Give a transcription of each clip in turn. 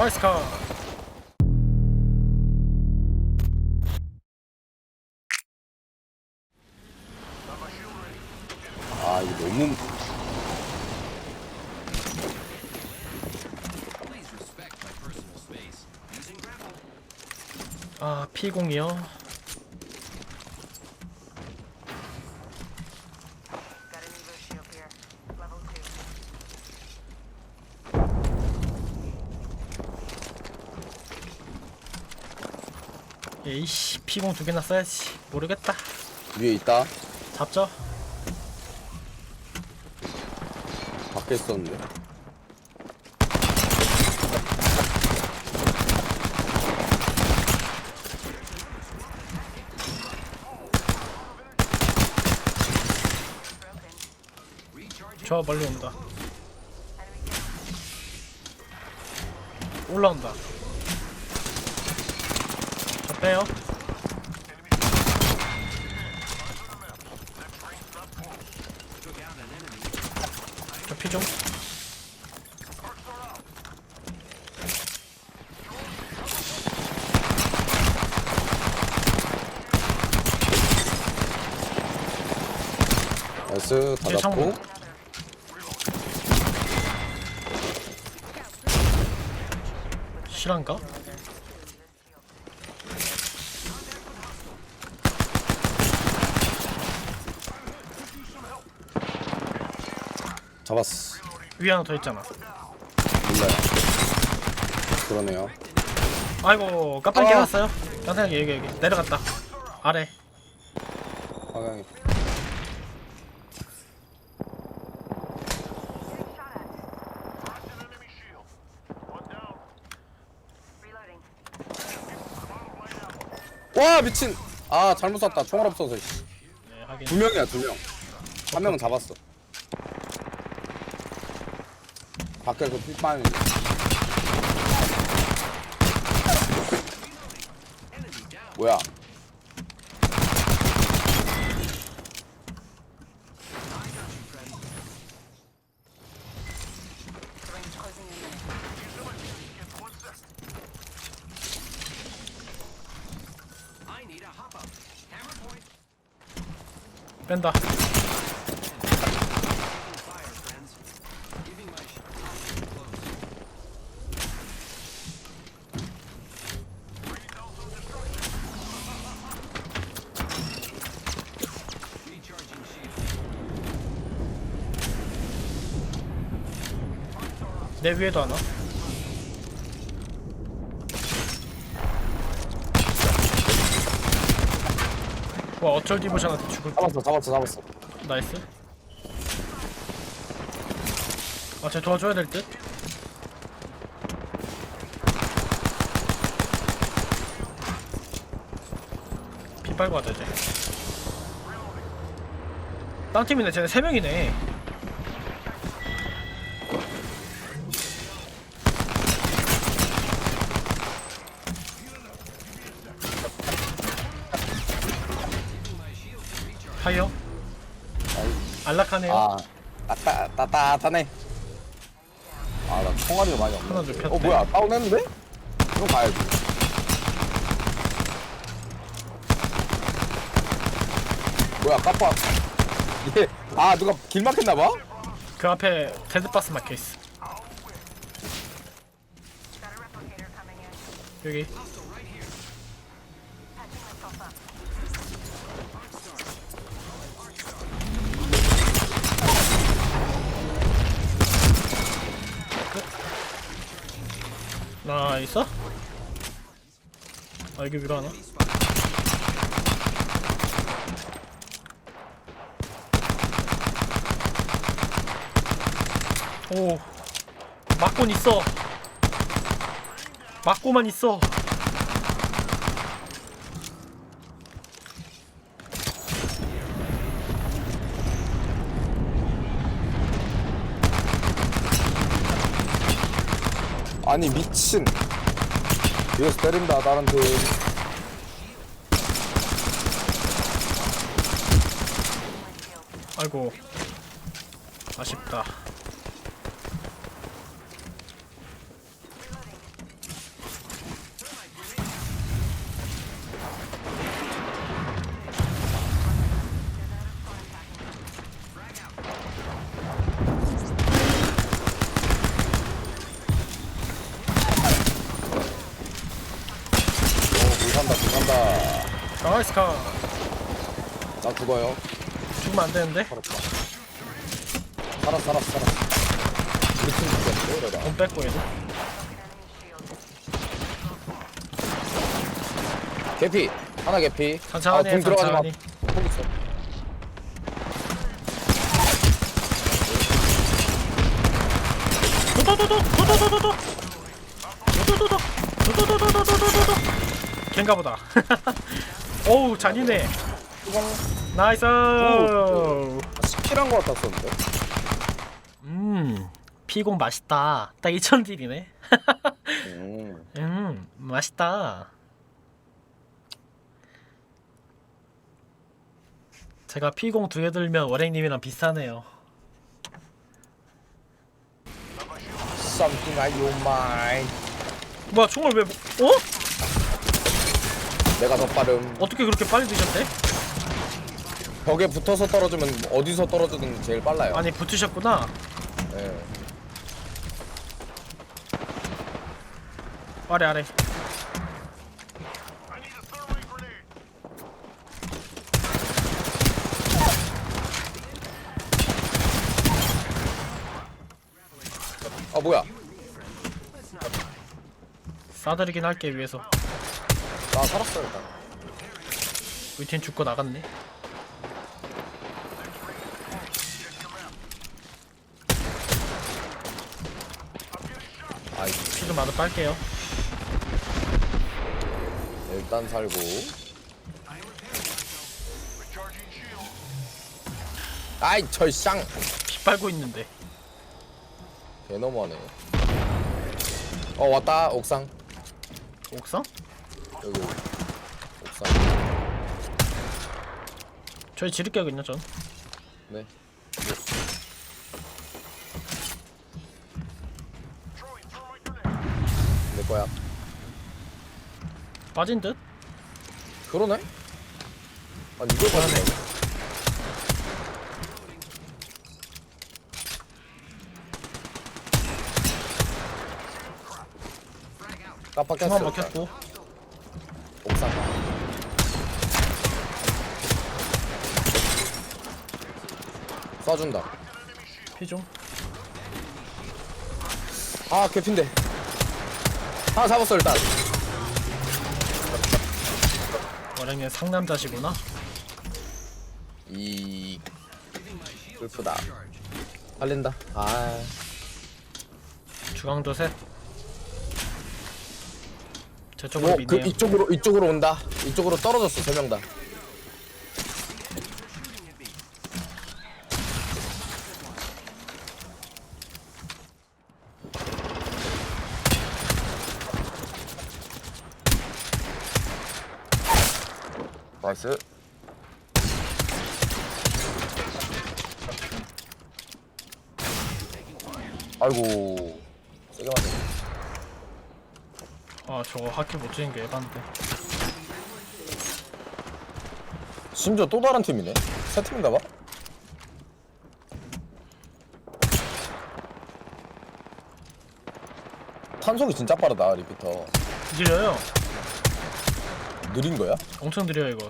나이스 카 아 이거 너무 아 P0이요 에이씨 P0 두 개나 써야지. 모르겠다. 위에 있다. 잡죠? 밖에 있었는데. 저 멀리 온다. 올라온다. 저 빼요 저 피 좀 나이스 다 잡고. 실한가? 잡았어. 위에 하나 더 있잖아. 몰라요. 그러네요. 아이고 깜빡이 아. 깨놨어요? 깜빡이 여기 여기. 내려갔다. 아래. 방향이. 와 미친. 아 잘못 쐈다. 총알 없어서 씨. 네 하긴 두 명이야 두 명 한 명은 잡았어 밖에서 핏만 뭐야. 뺀다 내 위에도 하나? 와 어쩔 디보션한테 죽을 잡았어 잡았어 잡았어. 나이스. 아쟤 도와줘야 될듯? 피 빨고 하자 이제 딴 팀이네 쟤네 3명이네 안락하네요 아 따따 따따 따네 아 나 총알이 많이 없네 하나. 어 뭐야 다운했는데? 그럼 가야지 뭐야 까빠 얘아 누가 길 막혔나봐? 그 앞에 막혀 있어 replicator coming in. 여기 나이스 아 여기 위로 하나? 오 막곤 있어. 막고만 있어. 아니 미친 뒤에서 때린다 다른 팀. 아이고. 아쉽다 스 카. 나 죽어요. 죽으면 안 되는데? 살았다. 살았어 살았어 살았어. 우리 팀 죽였어 이러다. 돈 뺏고 얘도 개피. 하나 개피. 천천히 아, 공 들어가지 마. 천천히. 거기 있어. 도도도도 도도도도도 도 도도도 도도도도도도도도 걘가 보다 어우 잔인해. 나이스. 스킬한 거 같았었는데? 음 피공 맛있다. 딱 2,000딜이네. 음. 음 맛있다. 제가 피공 두 개 들면 월행님이랑 비슷하네요. Something I you mind. 뭐야 총을 왜 어? 내가 더 빠름. 어떻게 그렇게 빨리 드셨대? 벽에 붙어서 떨어지면 어디서 떨어지든 제일 빨라요. 아니 붙으셨구나. 예. 아래 아래. 아 뭐야? 싸드리긴 할게 위해서 나 살았어 일단. 우리 팀 죽고 나갔네. 아이. 피좀 마저 빨게요. 일단 살고. 아이 절쌍. 피 빨고 있는데. 개 너무하네. 어 왔다 옥상. 옥상? 여기 옥상. 저희 지를게요 그냥 전? 네. 내 거야. 빠진 듯? 그러네? 아니 이걸 봤네. 깜빡했어. 중앙 일단. 먹혔고 쏴준다. 피좀 아 개핀데. 하나 잡았어 일단. 월행님 상남자시구나? 이 슬프다. 살린다. 아. 중앙도 셋. 저쪽으로 뭐, 그 미네요 이쪽으로 이쪽으로 온다. 이쪽으로 떨어졌어 세 명 다 나이스. 아이고. 세게 맞네. 아 저거 하킬 못 치는 게 에반데. 심지어 또 다른 팀이네. 세 팀인가 봐. 탄속이 진짜 빠르다 리피터. 느려요 느린 거야? 엄청 느려요 이거.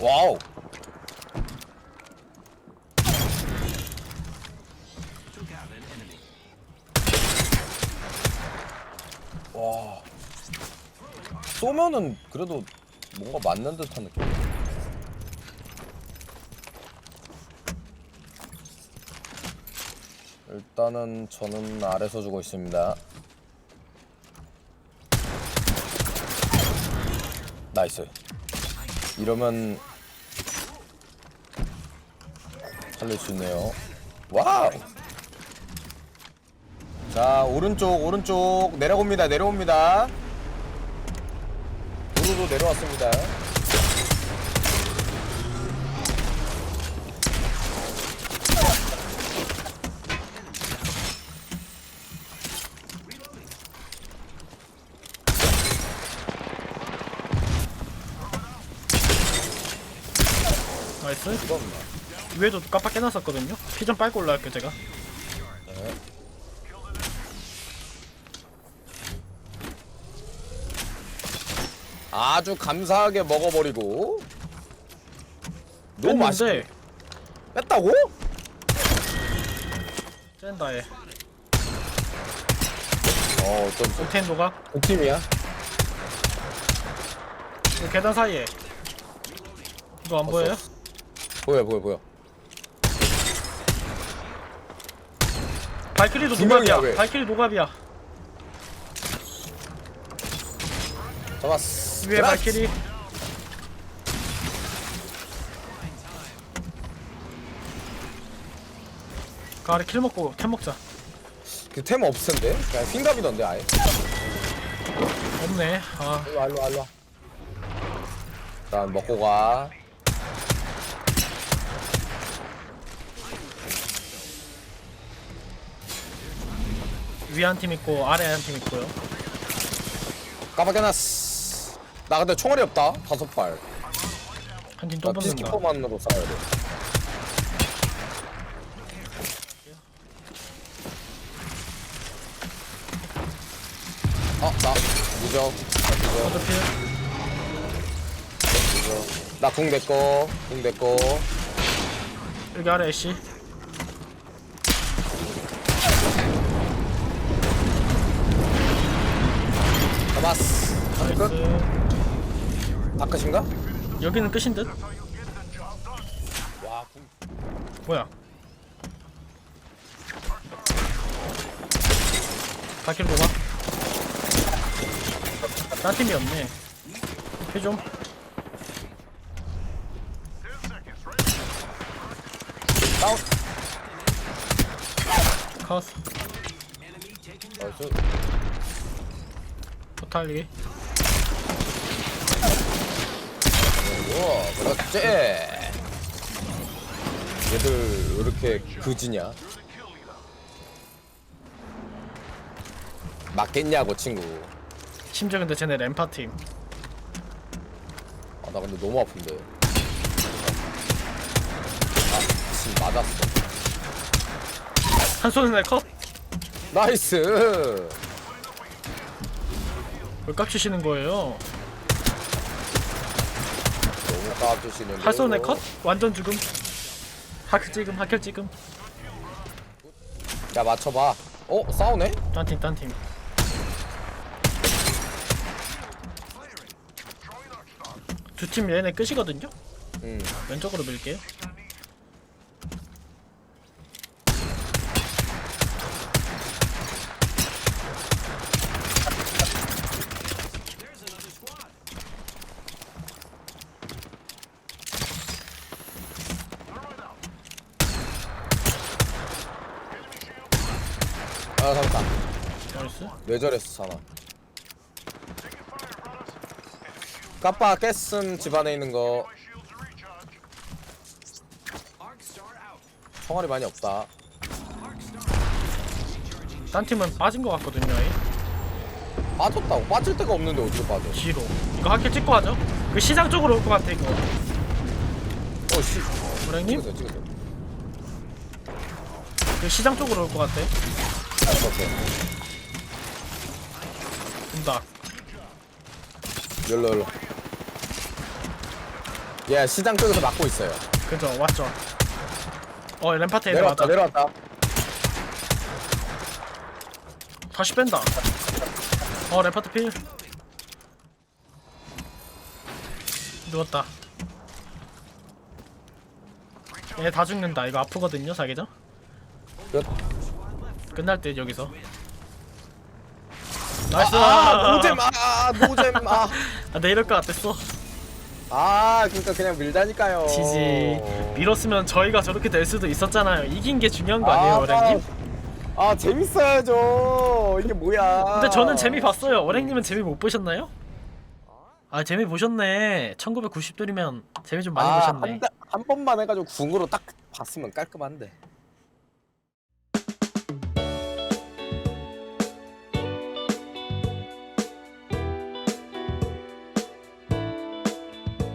와우. 와. 쏘면은 그래도 뭔가 맞는 듯한 느낌 일단은 저는 아래서 주고 있습니다 나이스 이러면 살릴 수 있네요. 와우. 자 오른쪽 오른쪽 내려옵니다 내려옵니다. 도로도 내려왔습니다. 나이스 누가 없나? 위에도 깜빡 깨놨었거든요? 피 좀 빨고 올라갈게요 제가. 네. 아주 감사하게 먹어버리고. 너무 맛있어 뺐는데 뺐다고? 짠다 얘 어좀 오텐도가 팀이야? 그 계단 사이에. 이거 안 보여요? 보여 보여 보여. 발키리도 두 명이야, 노갑이야 왜? 발키리 노갑이야. 잡았어. 위에 그렇지. 발키리. 그 아래 킬 먹고 캔 먹자. 그템 없을 텐데? 그냥 핑갑이던데 아예. 없네. 아. 일로와 일로와 일로와. 일단 먹고 가 위에 한 팀 있고 아래 한팀 있고요. 깜빡해놨어 나 근데 총알이 없다. 다섯 발나 한 팀 또 붙는다. 피스키퍼만으로 싸워야 돼. 어, 나 무적, 나 무적, 어차피. 무적. 나궁 내꺼, 궁 내꺼. 여기 아래 애쉬 다 끝인가? 여기는 끝인 듯? 와, 궁. 뭐야 녹아 딴 팀이 없네 해좀 다운. 카우스 나이스. 포탈리 우와, 그렇지. 얘들 왜 이렇게 그지냐? 맞겠냐고 친구. 심지어 근데 쟤네 램파 팀 아, 나 근데 너무 아픈데. 아, 지금 맞았어. 한 손에 컷? 나이스. 왜 깝치시는 거예요? 너무 까주시는. 한 손에 컷? 완전 죽음 하킬 찍음 하킬 찍음 야 맞춰봐. 어 싸우네? 딴팀 딴팀 두 팀 얘네 끝이거든요? 응. 왼쪽으로 밀게요 아 잡았다. 저랬어 사나? 까빠 깼음 집안에 있는 거. 총알이 많이 없다. 딴 팀은 빠진 것 같거든요. 빠졌다고 빠질 데가 없는데 어디로 빠져? 뒤로 이거 하킬 찍고 하죠 그 시장 쪽으로 올 것 같아 이거 어씨. 고랭님? 찍으세요 찍으세요. 그 시장 쪽으로 올 것 같아 오케이. 온다 열로 열로. 예 시장 쪽에서 막고 있어요. 그죠 왔죠 어 램파트 애들 내려왔다 내려왔다. 다시 뺀다 어 램파트 필 누웠다 얘 다 죽는다 이거 아프거든요 자기장 끝. 끝날 때 여기서 나이스 아 노잼 아 노잼 아. 아, 내 이럴 것 같았어 아 그러니까 그냥 밀다니까요. 지지 밀었으면 저희가 저렇게 될 수도 있었잖아요 이긴 게 중요한 거 아니에요 어랭님? 아 재밌어야죠. 이게 뭐야? 근데 저는 재미 봤어요 어랭님은 재미 못 보셨나요? 아 재미 보셨네 1990돌이면 재미 좀 많이 아, 보셨네 한, 다- 한 번만 해가지고 궁으로 딱 봤으면 깔끔한데.